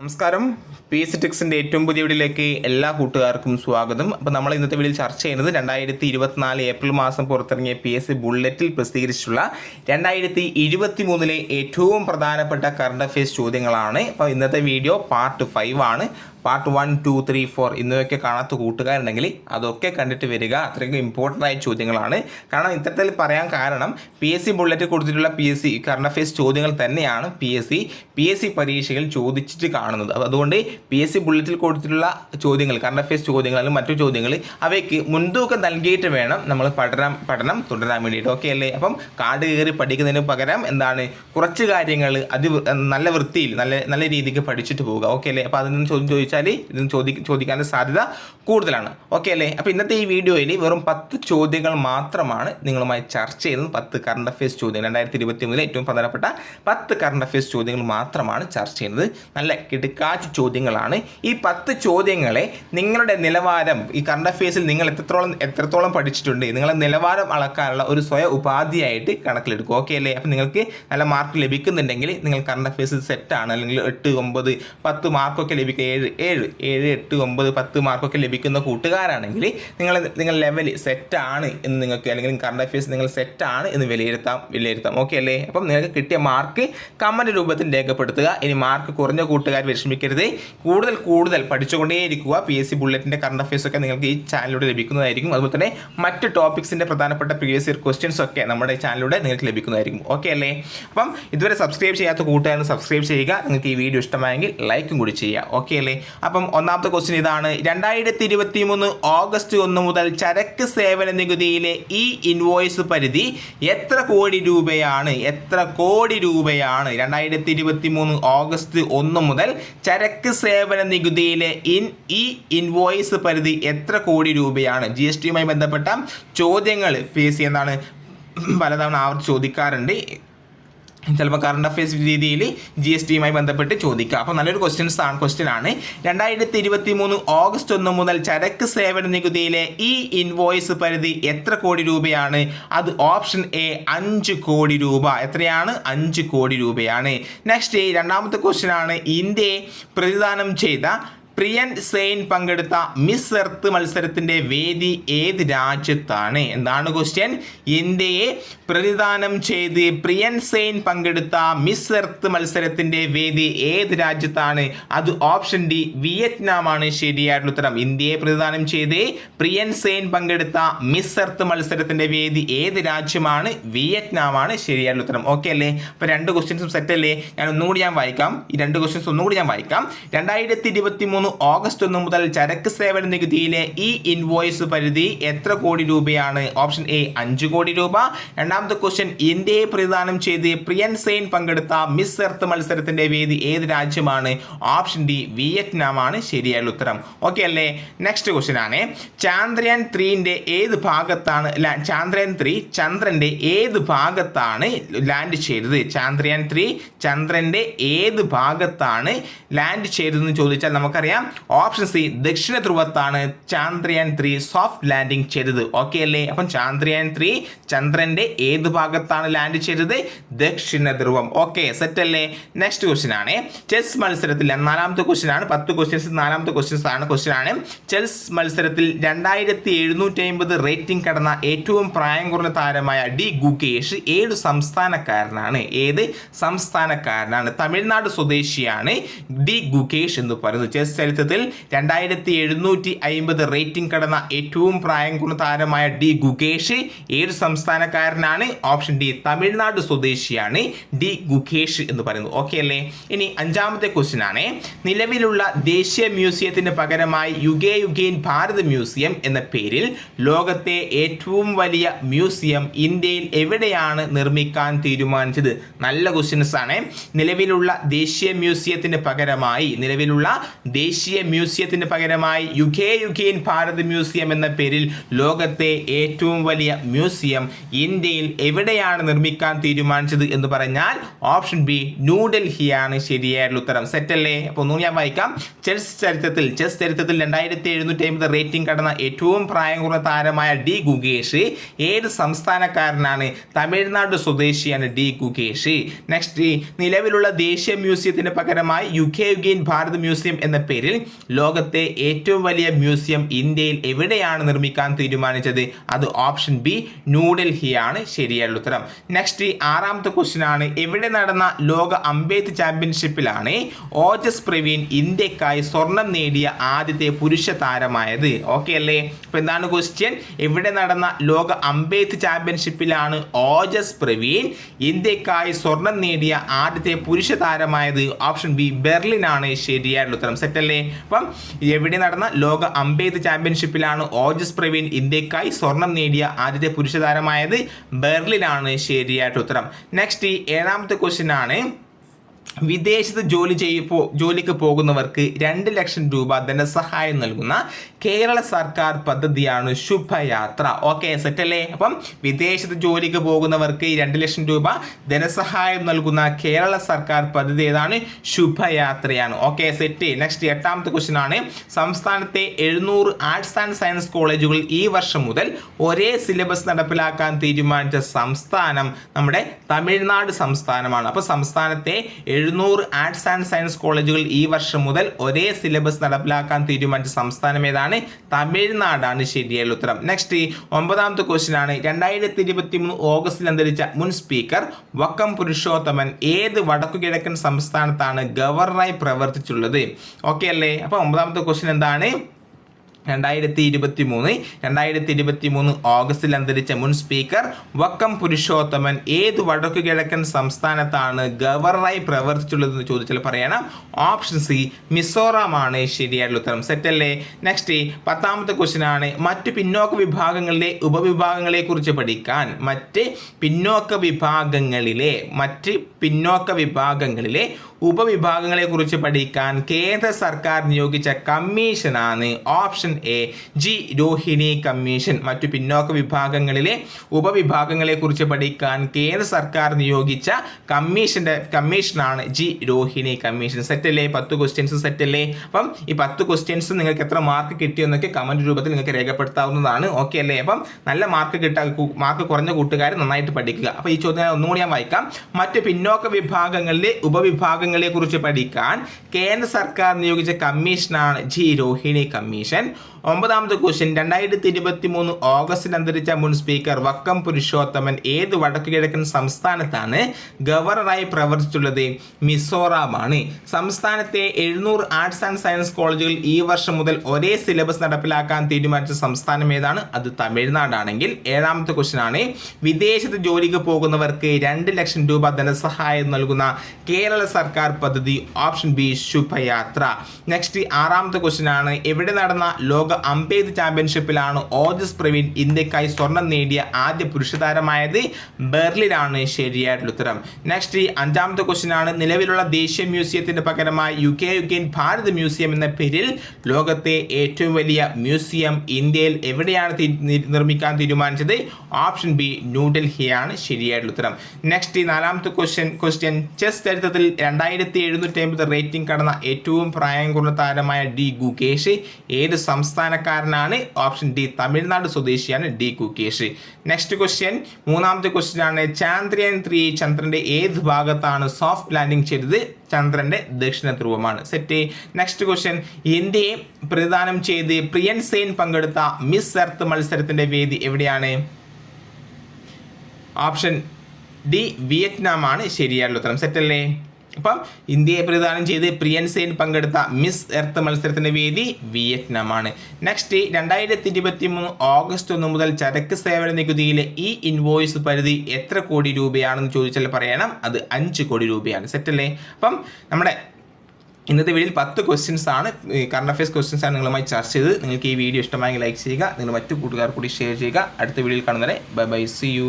നമസ്കാരം. P S ടെക്സിന്റെ ഏറ്റവും പുതിയ വീഡിയോയിലേക്ക് എല്ലാ കൂട്ടുകാർക്കും സ്വാഗതം. അപ്പോൾ നമ്മൾ ഇന്നത്തെ വീഡിയോയിൽ ചർച്ച ചെയ്യുന്നത് രണ്ടായിരത്തി ഇരുപത്തിനാല് ഏപ്രിൽ മാസം പുറത്തിറങ്ങിയ പി എസ് സി ബുള്ളറ്റിൽ പ്രസിദ്ധീകരിച്ചിട്ടുള്ള രണ്ടായിരത്തി ഇരുപത്തി മൂന്നിലെ ഏറ്റവും പ്രധാനപ്പെട്ട കറണ്ട് അഫയേഴ്സ് ചോദ്യങ്ങളാണ്. അപ്പോൾ ഇന്നത്തെ വീഡിയോ പാർട്ട് ഫൈവ് ആണ്. Part one two three four എന്നിവയൊക്കെ കാണാത്ത കൂട്ടുകാരുണ്ടെങ്കിൽ അതൊക്കെ കണ്ടിട്ട് വരിക. അത്രയ്ക്കും ഇമ്പോർട്ടന്റ് ആയ ചോദ്യങ്ങളാണ്. കാരണം ഇത്തരത്തിൽ പറയാൻ കാരണം പി എസ് സി ബുള്ളറ്റ് കൊടുത്തിട്ടുള്ള P S C current affairs ചോദ്യങ്ങൾ തന്നെയാണ് P S C P S C പരീക്ഷയിൽ ചോദിച്ചിട്ട് കാണുന്നത്. അതുകൊണ്ട് പി എസ് സി ബുള്ളറ്റിൽ കൊടുത്തിട്ടുള്ള ചോദ്യങ്ങൾ കറണ്ട് അഫയേഴ്സ് ചോദ്യങ്ങൾ അല്ലെങ്കിൽ മറ്റു ചോദ്യങ്ങൾ അവയ്ക്ക് മുൻതൂക്കം നൽകിയിട്ട് വേണം നമ്മൾ പഠനം പഠനം തുടരാൻ വേണ്ടിയിട്ട്. ഓക്കെ അല്ലേ? അപ്പം കാട് കയറി പഠിക്കുന്നതിന് പകരം എന്താണ്? കുറച്ച് കാര്യങ്ങൾ അതി നല്ല വൃത്തിയിൽ നല്ല നല്ല രീതിക്ക് പഠിച്ചിട്ട് പോവുക. ഓക്കെ അല്ലേ? അപ്പോൾ അതിൽ നിന്ന് ചോദ്യം ചോദിച്ചാൽ ഇതിന് ചോദി ചോദിക്കാനുള്ള സാധ്യത കൂടുതലാണ്. ഓക്കെ അല്ലേ? അപ്പോൾ ഇന്നത്തെ ഈ വീഡിയോയിൽ വെറും പത്ത് ചോദ്യങ്ങൾ മാത്രമാണ് നിങ്ങളുമായി ചർച്ച ചെയ്യുന്നത്. പത്ത് കറണ്ട് അഫയേഴ്സ് ചോദ്യങ്ങൾ. രണ്ടായിരത്തി ഇരുപത്തി മൂന്നിലെ ഏറ്റവും പ്രധാനപ്പെട്ട പത്ത് കറണ്ട് അഫയേഴ്സ് ചോദ്യങ്ങൾ മാത്രമാണ് ചർച്ച ചെയ്യുന്നത്. നല്ല കിടുക്കാച്ച് ചോദ്യങ്ങളാണ്. ഈ പത്ത് ചോദ്യങ്ങളെ നിങ്ങളുടെ നിലവാരം ഈ കറണ്ട് അഫയേഴ്സിൽ നിങ്ങൾ എത്രത്തോളം എത്രത്തോളം പഠിച്ചിട്ടുണ്ട് നിങ്ങളുടെ നിലവാരം അളക്കാനുള്ള ഒരു സ്വയം ഉപാധിയായിട്ട് കണക്കിലെടുക്കും. ഓക്കെ അല്ലേ? അപ്പോൾ നിങ്ങൾക്ക് നല്ല മാർക്ക് ലഭിക്കുന്നുണ്ടെങ്കിൽ നിങ്ങൾ കറണ്ട് അഫയേഴ്സിൽ സെറ്റാണ് അല്ലെങ്കിൽ എട്ട് ഒമ്പത് പത്ത് മാർക്കൊക്കെ ലഭിക്കുക ഏഴ് ഏഴ് ഏഴ് എട്ട് ഒമ്പത് പത്ത് മാർക്കൊക്കെ ലഭിക്കുന്ന കൂട്ടുകാരാണെങ്കിൽ നിങ്ങൾ നിങ്ങൾ ലെവൽ സെറ്റാണ് എന്ന് നിങ്ങൾക്ക് അല്ലെങ്കിൽ കറണ്ട് അഫയേഴ്സ് നിങ്ങൾ സെറ്റാണ് എന്ന് വിലയിരുത്താം വിലയിരുത്താം. ഓക്കെ അല്ലേ? അപ്പം നിങ്ങൾക്ക് കിട്ടിയ മാർക്ക് കമന്റ് രൂപത്തിൽ രേഖപ്പെടുത്തുക. ഇനി മാർക്ക് കുറഞ്ഞ കൂട്ടുകാർ വിഷമിക്കരുത്. കൂടുതൽ കൂടുതൽ പഠിച്ചുകൊണ്ടേയിരിക്കുക. പി എസ് സി ബുള്ളറ്റിന്റെ കറണ്ട് അഫയേഴ്സ് ഒക്കെ നിങ്ങൾക്ക് ഈ ചാനലിലൂടെ ലഭിക്കുന്നതായിരിക്കും. അതുപോലെ തന്നെ മറ്റ് ടോപ്പിക്സിന്റെ പ്രധാനപ്പെട്ട പ്രീവിയസ് ഇയർ ക്വസ്റ്റ്യൻസ് ഒക്കെ നമ്മുടെ ചാനലിലൂടെ നിങ്ങൾക്ക് ലഭിക്കുന്നതായിരിക്കും. ഓക്കെ അല്ലേ? അപ്പം ഇതുവരെ സബ്സ്ക്രൈബ് ചെയ്യാത്ത കൂട്ടുകാരെന്ന് സബ്സ്ക്രൈബ് ചെയ്യുക. നിങ്ങൾക്ക് ഈ വീഡിയോ ഇഷ്ടമായെങ്കിൽ ലൈക്കും കൂടി ചെയ്യുക. ഓക്കെ അല്ലേ? അപ്പം ഒന്നാമത്തെ ക്വസ്റ്റ്യൻ ഇതാണ്. രണ്ടായിരത്തി ഇരുപത്തി മൂന്ന് ഓഗസ്റ്റ് ഒന്ന് മുതൽ ചരക്ക് സേവന നികുതിയിലെ ഈ ഇൻവോയ്സ് പരിധി എത്ര കോടി രൂപയാണ്? എത്ര കോടി രൂപയാണ്? രണ്ടായിരത്തി ഇരുപത്തി മൂന്ന് ഓഗസ്റ്റ് ഒന്ന് മുതൽ ചരക്ക് സേവന നികുതിയിലെ ഇൻ ഈ ഇൻവോയ്സ് പരിധി എത്ര കോടി രൂപയാണ്? ജി എസ് ടിയുമായി ബന്ധപ്പെട്ട ചോദ്യങ്ങൾ ഫേസ് ചെയ്യുന്നതാണ്. പലതവണ ആവർത്തി ചോദിക്കാറുണ്ട്. ചിലപ്പോൾ കറണ്ട് അഫയേഴ്സ് രീതിയിൽ ജി എസ് ടിയുമായി ബന്ധപ്പെട്ട് ചോദിക്കുക അപ്പോൾ നല്ലൊരു ക്വസ്റ്റ്യൻസ് ആണ് ക്വസ്റ്റ്യൻ ആണ്. രണ്ടായിരത്തി ഇരുപത്തി മൂന്ന് ഓഗസ്റ്റ് ഒന്ന് മുതൽ ചരക്ക് സേവന നികുതിയിലെ ഈ ഇൻവോയ്സ് പരിധി എത്ര കോടി രൂപയാണ്? അത് ഓപ്ഷൻ എ അഞ്ച് കോടി രൂപ. എത്രയാണ്? അഞ്ച് കോടി രൂപയാണ്. നെക്സ്റ്റ് രണ്ടാമത്തെ ക്വസ്റ്റ്യൻ ആണ്. ഇന്ത്യയെ പ്രതിദാനം ചെയ്ത പ്രിയൻ സെയിൻ പങ്കെടുത്ത മിസ് എർത്ത് മത്സരത്തിന്റെ വേദി ഏത് രാജ്യത്താണ്? എന്താണ് ക്വസ്റ്റ്യൻ ഇന്ത്യയെ പ്രതിദാനം ചെയ്ത് പ്രിയൻ സെയിൻ പങ്കെടുത്ത മിസ് എർത്ത് മത്സരത്തിന്റെ വേദി ഏത് രാജ്യത്താണ്? അത് ഓപ്ഷൻ ഡി വിയറ്റ്നാമാണ് ശരിയായിട്ടുള്ള ഉത്തരം. ഇന്ത്യയെ പ്രതിദാനം ചെയ്ത് പ്രിയൻ സെയിൻ പങ്കെടുത്ത മിസ് എർത്ത് മത്സരത്തിന്റെ വേദി ഏത് രാജ്യമാണ്? വിയറ്റ്നാമാണ് ശരിയായിട്ടുള്ള ഉത്തരം. ഓക്കെ അല്ലേ? അപ്പോൾ രണ്ട് ക്വസ്റ്റ്യൻസും സെറ്റ് അല്ലേ? ഞാൻ ഒന്നുകൂടി ഞാൻ വായിക്കാം. ഈ രണ്ട് ക്വസ്റ്റ്യൻസ് ഒന്നുകൂടി ഞാൻ വായിക്കാം. രണ്ടായിരത്തി ഇരുപത്തി മൂന്ന് ഓഗസ്റ്റ് ഒന്ന് മുതൽ ചരക്ക് സേവന നികുതിയിലെ ഈ ഇൻവോയ്സ് പരിധി എത്ര കോടി രൂപയാണ്? ഓപ്ഷൻ എ അഞ്ച് കോടി രൂപ. രണ്ടാമത്തെ ക്വസ്റ്റ്യൻ ഇന്ത്യയെ പ്രതിദാനം ചെയ്ത് പ്രിയൻ സെയിൻ പങ്കെടുത്ത മിസ് എർത്ത് മത്സരത്തിന്റെ വേദി ഏത് രാജ്യമാണ്? ഓപ്ഷൻ ഡി വിയറ്റ്നാം ആണ് ശരിയായ ഉത്തരം. ഓക്കെ അല്ലേ? നെക്സ്റ്റ് ക്വസ്റ്റ്യൻ ആണ്. ചാന്ദ്രയാൻ ത്രീന്റെ ഏത് ഭാഗത്താണ്? ചാന്ദ്രയാൻ ത്രീ ചന്ദ്രന്റെ ഏത് ഭാഗത്താണ് ലാൻഡ് ചെയ്തത്? ചാന്ദ്രയാൻ ത്രീ ചന്ദ്രന്റെ ഏത് ഭാഗത്താണ് ലാൻഡ് ചെയ്തതെന്ന് ചോദിച്ചാൽ നമുക്കറിയാം. ഓപ്ഷൻ സി ദക്ഷിണ ധ്രുവത്താണ് ചാന്ദ്രയാൻ ത്രീ സോഫ്റ്റ് ലാൻഡിംഗ് ചെയ്തത്. ഓക്കെ അല്ലേ? അപ്പം ചാന്ദ്രയാൻ ത്രീ ചന്ദ്രന്റെ ഏത് ഭാഗത്താണ് ലാൻഡ് ചെയ്തത്? ദക്ഷിണ ധ്രുവം. ഓക്കെ സെറ്റ് അല്ലേ? നെക്സ്റ്റ് ക്വസ്റ്റ്യൻ ആണ്. ചെസ് മത്സരത്തിൽ നാലാമത്തെ ക്വസ്റ്റ്യൻ ആണ്. പത്ത് ക്വസ്റ്റ്യൻസ് നാലാമത്തെ ക്വസ്റ്റ്യൻസ് ആണ് ക്വസ്റ്റ്യൻ ആണ്. ചെസ് മത്സരത്തിൽ രണ്ടായിരത്തി എഴുന്നൂറ്റി അമ്പത് റേറ്റിംഗ് കടന്ന ഏറ്റവും പ്രായം കുറഞ്ഞ താരമായ ഡി ഗുകേഷ് ഏത് സംസ്ഥാനക്കാരനാണ്? ഏത് സംസ്ഥാനക്കാരനാണ്? തമിഴ്നാട് സ്വദേശിയാണ് ഡി ഗുകേഷ് എന്ന് പറയുന്നത്. ചെസ് ചരിത്രത്തിൽ രണ്ടായിരത്തി എഴുന്നൂറ്റി അമ്പത് റേറ്റിംഗ് കടന്ന ഏറ്റവും പ്രായം കുറഞ്ഞ താരമായ ഡി ഗുകേഷ് ഏത് സംസ്ഥാനക്കാരനാണ്? ഓപ്ഷൻ ഡി തമിഴ്നാട് സ്വദേശിയാണ് ഡി ഗുകേഷ് എന്ന് പറയുന്നത്. ഓക്കെ അല്ലേ? ഇനി അഞ്ചാമത്തെ ക്വസ്റ്റ്യൻ ആണ്. നിലവിലുള്ള ദേശീയ മ്യൂസിയത്തിന് പകരമായി യുഗേ യുഗേൻ ഭാരത് മ്യൂസിയം എന്ന പേരിൽ ലോകത്തെ ഏറ്റവും വലിയ മ്യൂസിയം ഇന്ത്യയിൽ എവിടെയാണ് നിർമ്മിക്കാൻ തീരുമാനിച്ചത്? നല്ല ക്വസ്റ്റ്യൻസ് ആണ്. നിലവിലുള്ള ദേശീയ മ്യൂസിയത്തിന് പകരമായി നിലവിലുള്ള ദേശീയ ദേശീയ മ്യൂസിയത്തിന് പകരമായി യുഗേ യുഗേൻ ഭാരത് മ്യൂസിയം എന്ന പേരിൽ ലോകത്തെ ഏറ്റവും വലിയ മ്യൂസിയം ഇന്ത്യയിൽ എവിടെയാണ് നിർമ്മിക്കാൻ തീരുമാനിച്ചത് എന്ന് പറഞ്ഞാൽ ഓപ്ഷൻ ബി ന്യൂഡൽഹിയാണ്. ശരിയായിട്ടുള്ള ഉത്തരം. സെറ്റല്ലേ അപ്പോൾ ഒന്നും ഞാൻ വായിക്കാം. ചെസ് ചരിത്രത്തിൽ ചെസ് ചരിത്രത്തിൽ രണ്ടായിരത്തി എഴുന്നൂറ്റി അമ്പത് റേറ്റിംഗ് കടന്ന ഏറ്റവും പ്രായം കുറഞ്ഞ താരമായ ഡി ഗുഗേഷ് ഏത് സംസ്ഥാനക്കാരനാണ്? തമിഴ്നാട് സ്വദേശിയാണ് ഡി ഗുഗേഷ് നെക്സ്റ്റ് നിലവിലുള്ള ദേശീയ മ്യൂസിയത്തിന് പകരമായി യുകെ യുഗേൻ ഭാരത് മ്യൂസിയം എന്ന പേരിൽ ലോകത്തെ ഏറ്റവും വലിയ മ്യൂസിയം ഇന്ത്യയിൽ എവിടെയാണ് നിർമ്മിക്കാൻ തീരുമാനിച്ചത്? അത് ഓപ്ഷൻ ബി ന്യൂഡൽഹിയാണ് ശരിയായുള്ള ഉത്തരം. നെക്സ്റ്റ് ആറാമത്തെ ക്വസ്റ്റ്യൻ ആണ്. എവിടെ നടന്ന ലോക അമ്പെയ്ത്ത് ചാമ്പ്യൻഷിപ്പിലാണ് ഓജസ് പ്രവീൺ ഇന്ത്യക്കായി സ്വർണം നേടിയ ആദ്യത്തെ പുരുഷ താരമായത്? ഓക്കെ അല്ലേ? അപ്പൊ എന്താണ് ക്വസ്റ്റ്യൻ എവിടെ നടന്ന ലോക അമ്പെയ്ത്ത് ചാമ്പ്യൻഷിപ്പിലാണ് ഓജസ് പ്രവീൺ ഇന്ത്യക്കായി സ്വർണം നേടിയ ആദ്യത്തെ പുരുഷ താരമായത്? ഓപ്ഷൻ ബി ബെർലിനാണ്. ശരിയായ ഉത്തരം. സെറ്റ് അല്ലേ? അപ്പം എവിടെ നടന്ന ലോക അമ്പെയ്ത്ത് ചാമ്പ്യൻഷിപ്പിലാണ് ഓജസ് പ്രവീൺ ഇന്ത്യക്കായി സ്വർണം നേടിയ ആദ്യത്തെ പുരുഷ താരമായത് ബെർലിനാണ് ശരിയായിട്ട് ഉത്തരം. നെക്സ്റ്റ് ഏഴാമത്തെ ക്വസ്റ്റ്യൻ ആണ്. വിദേശത്ത് ജോലി ചെയ്യ ജോലിക്ക് പോകുന്നവർക്ക് രണ്ട് ലക്ഷം രൂപ ധനസഹായം നൽകുന്ന കേരള സർക്കാർ പദ്ധതിയാണ് ശുഭയാത്ര. ഓക്കെ സെറ്റല്ലേ അപ്പം വിദേശത്ത് ജോലിക്ക് പോകുന്നവർക്ക് രണ്ട് ലക്ഷം രൂപ ധനസഹായം നൽകുന്ന കേരള സർക്കാർ പദ്ധതി ഏതാണ്? ശുഭയാത്രയാണ്. ഓക്കെ സെറ്റ് നെക്സ്റ്റ് എട്ടാമത്തെ ക്വസ്റ്റ്യൻ ആണ്. സംസ്ഥാനത്തെ എഴുന്നൂറ് ആർട്സ് ആൻഡ് സയൻസ് കോളേജുകൾ ഈ വർഷം മുതൽ ഒരേ സിലബസ് നടപ്പിലാക്കാൻ തീരുമാനിച്ച സംസ്ഥാനം നമ്മുടെ തമിഴ്നാട് സംസ്ഥാനമാണ്. അപ്പോൾ സംസ്ഥാനത്തെ എഴുന്നൂറ് ആർട്സ് ആൻഡ് സയൻസ് കോളേജുകൾ ഈ വർഷം മുതൽ ഒരേ സിലബസ് നടപ്പിലാക്കാൻ തീരുമാനിച്ച സംസ്ഥാനം ഏതാണ്? തമിഴ്നാടാണ് ശരിയായ ഉത്തരം. നെക്സ്റ്റ് ഒമ്പതാമത്തെ ക്വസ്റ്റ്യൻ ആണ് രണ്ടായിരത്തി ഇരുപത്തി മൂന്ന് ഓഗസ്റ്റിൽ അന്തരിച്ച മുൻ സ്പീക്കർ വക്കം പുരുഷോത്തമൻ ഏത് വടക്കു കിഴക്കൻ സംസ്ഥാനത്താണ് ഗവർണറായി പ്രവർത്തിച്ചുള്ളത്? ഓക്കെ അല്ലേ? അപ്പോൾ ഒമ്പതാമത്തെ ക്വസ്റ്റ്യൻ എന്താണ്? രണ്ടായിരത്തി ഇരുപത്തി മൂന്ന് രണ്ടായിരത്തി ഇരുപത്തി മൂന്ന് ഓഗസ്റ്റിൽ അന്തരിച്ച മുൻ സ്പീക്കർ വക്കം പുരുഷോത്തമൻ ഏത് വടക്കു കിഴക്കൻ സംസ്ഥാനത്താണ് ഗവർണറായി പ്രവർത്തിച്ചുള്ളതെന്ന് ചോദിച്ചാൽ പറയണം. ഓപ്ഷൻ സി മിസോറാമാണ്. ശരിയായിട്ടുള്ള ഉത്തരം. സെറ്റ് അല്ലേ നെക്സ്റ്റ് പത്താമത്തെ ക്വസ്റ്റ്യൻ ആണ് മറ്റ് പിന്നോക്ക വിഭാഗങ്ങളിലെ ഉപവിഭാഗങ്ങളെ കുറിച്ച് പഠിക്കാൻ. മറ്റ് പിന്നോക്ക വിഭാഗങ്ങളിലെ മറ്റ് പിന്നോക്ക വിഭാഗങ്ങളിലെ ഉപവിഭാഗങ്ങളെ കുറിച്ച് പഠിക്കാൻ കേന്ദ്ര സർക്കാർ നിയോഗിച്ച കമ്മീഷനാണ്. Option A G Rohini commission. മറ്റു പിന്നോക്ക വിഭാഗങ്ങളിലെ ഉപവിഭാഗങ്ങളെ കുറിച്ച് പഠിക്കാൻ കേന്ദ്ര സർക്കാർ നിയോഗിച്ച കമ്മീഷന്റെ കമ്മീഷനാണ് ജി രോഹിണി കമ്മീഷൻ. സെറ്റ് സെറ്റല്ലേ? പത്ത് ക്വസ്റ്റ്യൻസ് സെറ്റല്ലേ? അപ്പം ഈ പത്ത് ക്വസ്റ്റ്യൻസ് നിങ്ങൾക്ക് എത്ര മാർക്ക് കിട്ടിയെന്നൊക്കെ കമന്റ് രൂപത്തിൽ നിങ്ങൾക്ക് രേഖപ്പെടുത്താവുന്നതാണ്. ഓക്കെ അല്ലേ? അപ്പം നല്ല മാർക്ക് കിട്ടാൻ മാർക്ക് കുറഞ്ഞ കൂട്ടുകാർ നന്നായിട്ട് പഠിക്കുക. അപ്പോൾ ഈ ചോദ്യം ഒന്നുകൂടി ഞാൻ വായിക്കാം. മറ്റ് പിന്നോക്ക വിഭാഗങ്ങളിലെ ഉപവിഭാഗങ്ങളെ കുറിച്ച് പഠിക്കാൻ കേന്ദ്ര സർക്കാർ നിയോഗിച്ച കമ്മീഷനാണ് ജി രോഹിണി കമ്മീഷൻ. ഒമ്പതാമത്തെ ക്വസ്റ്റ്യൻ രണ്ടായിരത്തി ഇരുപത്തി മൂന്ന് ഓഗസ്റ്റിൽ അന്തരിച്ച മുൻ സ്പീക്കർ വക്കം പുരുഷോത്തമൻ ഏത് വടക്കു കിഴക്കൻ സംസ്ഥാനത്താണ് ഗവർണറായി പ്രവർത്തിച്ചുള്ളത് മിസോറാമാണ്. സംസ്ഥാനത്തെ എഴുന്നൂറ് ആർട്സ് ആൻഡ് സയൻസ് കോളേജുകൾ ഈ വർഷം മുതൽ ഒരേ സിലബസ് നടപ്പിലാക്കാൻ തീരുമാനിച്ച സംസ്ഥാനം ഏതാണ്? അത് തമിഴ്നാടാണെങ്കിൽ ഏഴാമത്തെ ക്വസ്റ്റ്യൻ ആണ്. വിദേശത്ത് ജോലിക്ക് പോകുന്നവർക്ക് രണ്ട് ലക്ഷം രൂപ ധനസഹായം നൽകുന്ന കേരള സർക്കാർ പദ്ധതി ഓപ്ഷൻ ബി ശുഭയാത്ര. നെക്സ്റ്റ് ആറാമത്തെ ക്വസ്റ്റ്യൻ ആണ്. എവിടെ നടന്ന ലോക അമ്പെയ്ത് ചാമ്പ്യൻഷിപ്പിലാണ് ഓജസ് പ്രവീൺ ഇന്ത്യക്കായി സ്വർണം നേടിയ ആദ്യ പുരുഷ താരമായത് ബെർലിനാണ് ശരിയായിട്ടുള്ള ഉത്തരം. നെക്സ്റ്റ് ഈ അഞ്ചാമത്തെ ക്വസ്റ്റ്യൻ ആണ്. നിലവിലുള്ള ദേശീയ മ്യൂസിയത്തിന് പകരമായി യു കെ യുകെൻ ഭാരത് മ്യൂസിയം എന്ന പേരിൽ ലോകത്തെ ഏറ്റവും വലിയ മ്യൂസിയം ഇന്ത്യയിൽ എവിടെയാണ് നിർമ്മിക്കാൻ തീരുമാനിച്ചത്? ഓപ്ഷൻ ബി ന്യൂഡൽഹിയാണ് ശരിയായിട്ടുള്ള ഉത്തരം. നെക്സ്റ്റ് നാലാമത്തെ ക്വസ്റ്റ്യൻ ക്വസ്റ്റ്യൻ ചെസ് ചരിത്രത്തിൽ രണ്ടായിരത്തി എഴുന്നൂറ്റി അമ്പത് റേറ്റിംഗ് കടന്ന ഏറ്റവും പ്രായം കുറഞ്ഞ താരമായ ഡി ഗുകേഷ് ഏത് സംസ്ഥാനക്കാരനാണ് ഓപ്ഷൻ ഡി തമിഴ്നാട് സ്വദേശിയാണ് ഡി കുക്കേഷ് നെക്സ്റ്റ് ക്വസ്റ്റ്യൻ മൂന്നാമത്തെ ക്വസ്റ്റ്യൻ ആണ്. ചാന്ദ്രയാൻ ത്രീ ചന്ദ്രന്റെ ഏത് ഭാഗത്താണ് സോഫ്റ്റ് ലാൻഡിംഗ് ചെയ്തത്? ചന്ദ്രന്റെ ദക്ഷിണ ധ്രുവമാണ്. സെറ്റ് നെക്സ്റ്റ് ക്വസ്റ്റ്യൻ ഇന്ത്യയെ പ്രതിദാനം ചെയ്ത് പ്രിയൻ സെയിൻ പങ്കെടുത്ത മിസ് എർത്ത് മത്സരത്തിന്റെ വേദി എവിടെയാണ്? ഓപ്ഷൻ ഡി വിയറ്റ്നാം ആണ് ശരിയായുള്ള ഉത്തരം സെറ്റല്ലേ അപ്പം ഇന്ത്യയെ പ്രതിദാനം ചെയ്ത് പ്രിയൻ സെയിൻ പങ്കെടുത്ത മിസ് എർത്ത് മത്സരത്തിന്റെ വേദി വിയറ്റ്നാമാണ്. നെക്സ്റ്റ് രണ്ടായിരത്തി ഇരുപത്തി മൂന്ന് ഓഗസ്റ്റ് ഒന്ന് മുതൽ ചരക്ക് സേവന നികുതിയിലെ ഈ ഇൻവോയ്സ് പരിധി എത്ര കോടി രൂപയാണെന്ന് ചോദിച്ചാൽ പറയണം. അത് അഞ്ച് കോടി രൂപയാണ്. സെറ്റ് അല്ലേ? അപ്പം നമ്മുടെ ഇന്നത്തെ വീഡിയോയിൽ പത്ത് ക്വസ്റ്റ്യൻസ് ആണ്. കറണ്ട് അഫയേഴ്സ് ക്വസ്റ്റ്യൻസ് ആണ് നിങ്ങളുമായി ചർച്ച ചെയ്ത് നിങ്ങൾക്ക് ഈ വീഡിയോ ഇഷ്ടമായെങ്കിൽ ലൈക്ക് ചെയ്യുക. നിങ്ങൾ മറ്റു കൂട്ടുകാർ കൂടി ഷെയർ ചെയ്യുക. അടുത്ത വീഡിയോയിൽ കാണുന്നവരെ ബൈ ബൈ സി യു